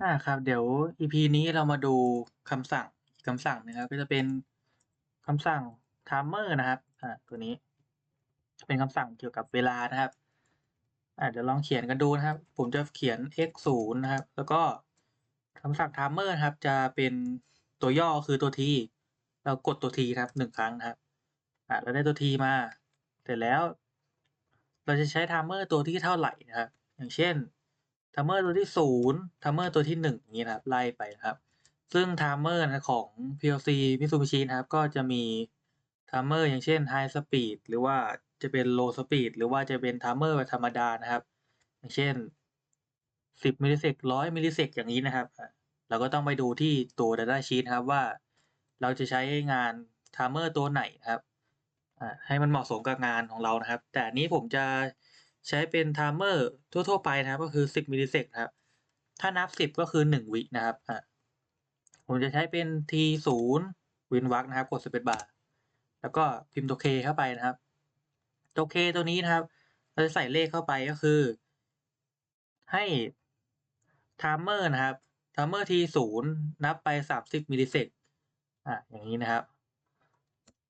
อ่าครับ เดี๋ยว EP นี้เรามาดูคำสั่งอีกคำสั่งหนึงครับก็จะเป็นคำสั่ง timer นะครับอ่าตัวนี้ จะเป็นคำสั่งเกี่ยวกับเวลานะครับอ่าเดี๋ยวลองเขียนกันดูนะครับ ผมจะเขียน x ศูนะครับ แล้วก็คำสั่ง timer นะครับ จะเป็นตัวย่อคือตัว t เรากดตัว t ครับหนึ่งครั้งนะครับอ่าเราได้ตัว t มาเสร็จแล้ว เราจะใช้ timer ตัวที่เท่าไหร่นะครับ อย่างเช่น timer ตัวที่ศูนย์ timer ตัวที่หนึ่งอย่างนี้นะครับไล่ไปนะครับ ซึ่ง timer นะของ PLC Mitsubishi นะครับก็จะมี timer อร์อย่างเช่น high speed หรือว่าจะเป็น low speed หรือว่าจะเป็น timer แบบธรรมดานะครับ อย่างเช่น 10มิลลิเซก100มิลลิเซกอย่างนี้นะครับเราก็ต้องไปดูที่ตัว data sheet นครับว่า เราจะใช้งาน timer ตัวไหนครับให้มันเหมาะสมกับงานของเรานะครับ แต่นี้ผมจะ ใช้เป็น timer ทั่วๆไปนะครับ ก็คือ 10มิลลิเซกครับ ถ้านับ 10 ก็คือ 1 วินะครับอ่าผมจะใช้เป็น t ศูนย์เว้นวรรคนะครับ กด11บาร์แล้วก็พิมพ์ตัว k เข้าไปนะครับตัว k ตัวนี้นะครับ เราจะใส่เลขเข้าไปก็คือ ให้ timer นะครับ timer t ศูนย์นับไป 30มิลลิเซกอ่าอย่างนี้นะครับ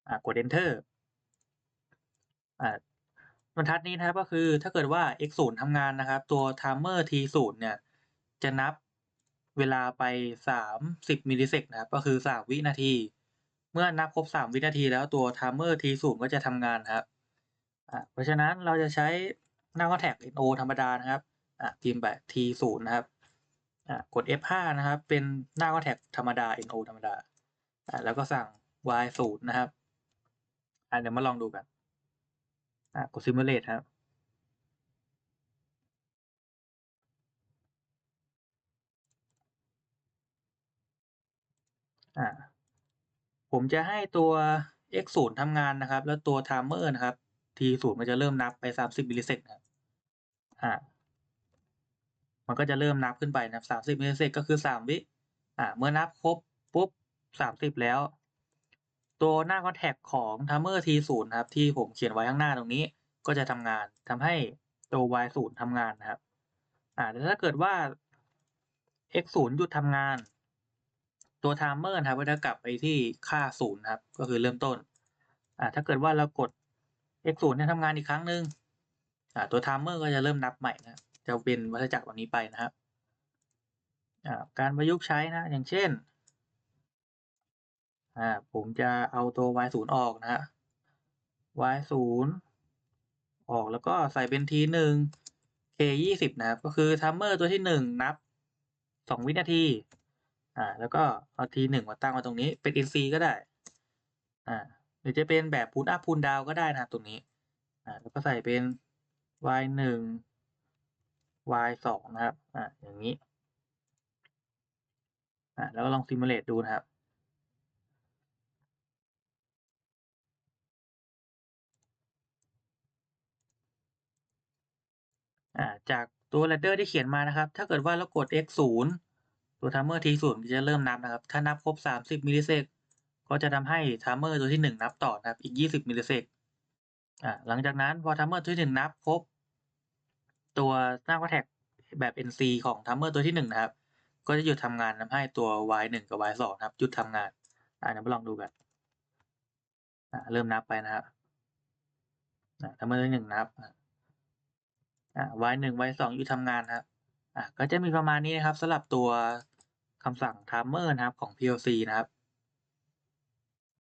อ่ากด enter อ่า บรรทัดนี้นะครับก็คือถ้าเกิดว่า x ศูนย์ทำงานนะครับ ตัว timer t ศูนย์เนี่ย จะนับเวลาไป 30มิลลิเซกนะครับ ก็คือ 3 วินาที เมื่อนับครบ 3 วินาทีแล้วตัว timer t ศูนย์ก็จะทำงานครับเพราะฉะนั้นเราจะใช้หน้า contact no ธรรมดานะครับพิมพ์แบบ t ศูนย์นะครับกด F5 นะครับ เป็นหน้า contact ธรรมดา no ธรรมดาแล้วก็สั่ง y ศูนย์นะครับเดี๋ยวมาลองดูกัน อ่ากด simulate ครับ อ่า ผมจะให้ตัว x ศูนย์ทำงานนะครับ แล้วตัว timer นะครับ t ศูนย์มันจะเริ่มนับไป30มิลลิเซกนะครับอ่ามันก็จะเริ่มนับขึ้นไปนะครับ30มิลลิเซกก็คือ3วิ อ่า เมื่อนับครบปุ๊บ30แล้ว ตัวหน้า contact ของ timer t ศูนย์นะครับ ที่ผมเขียนไว้ข้างหน้าตรงนี้ ก็จะทำงานทำให้ตัว y ศูนย์ทำงานนะครับ อ่าแต่ถ้าเกิดว่า x ศูนย์หยุดทำงาน ตัว timer นะครับก็จะกลับไปที่ค่าศูนย์นะครับ ก็คือเริ่มต้น อ่าถ้าเกิดว่าเรากด x ศูนย์เนี่ยทำงานอีกครั้งหนึ่งอ่าตัว timer ก็จะเริ่มนับใหม่นะจะเป็นวัฏจักรแบบนี้ไปนะครับการประยุกต์ใช้นะ อย่างเช่น อ่าผมจะเอาตัว y ศูนย์ออกนะฮะ y ศูนย์ออกแล้วก็ใส่เป็น t หนึ่ง k ยี่สิบนะครับ ก็คือ timer ตัวที่หนึ่งนับสองวินาที อ่า แล้วก็เอา t หนึ่งมาตั้งไว้ตรงนี้เป็น nc ก็ได้ อ่า หรือจะเป็นแบบ pull up pull down ก็ได้นะตรงนี้ อ่า แล้วก็ใส่เป็น y หนึ่ง y สองนะครับ อ่า อย่างนี้ อ่า แล้วก็ลอง simulate ดูนะครับ จากตัว ladder ที่เขียนมานะครับ ถ้าเกิดว่าเรากด x ศูนย์ตัว timer t ศูนย์จะเริ่มนับนะครับ ถ้านับครบ 30มิลลิเซกก็จะทำให้ timer ตัวที่หนึ่งนับต่อนะครับ อีก 20มิลลิเซกหลังจากนั้นพอ timer ตัวที่หนึ่งนับครบ ตัวหน้า contact แบบ nc ของ timer ตัวที่หนึ่งนะครับ ก็จะหยุดทำงานทำให้ตัว y หนึ่งกับ y สองนะครับหยุดทำงานอ่าเดี๋ยวมาลองดูกันเริ่มนับไปนะครับอ่า timer ตัวที่หนึ่งนับ อ่ายหนึ่งวายสองอยู่ทำงานครับอ่าก็จะมีประมาณนี้นะครับสำหรับตัวคำสั่ง timer นะครับของ PLC นะครับ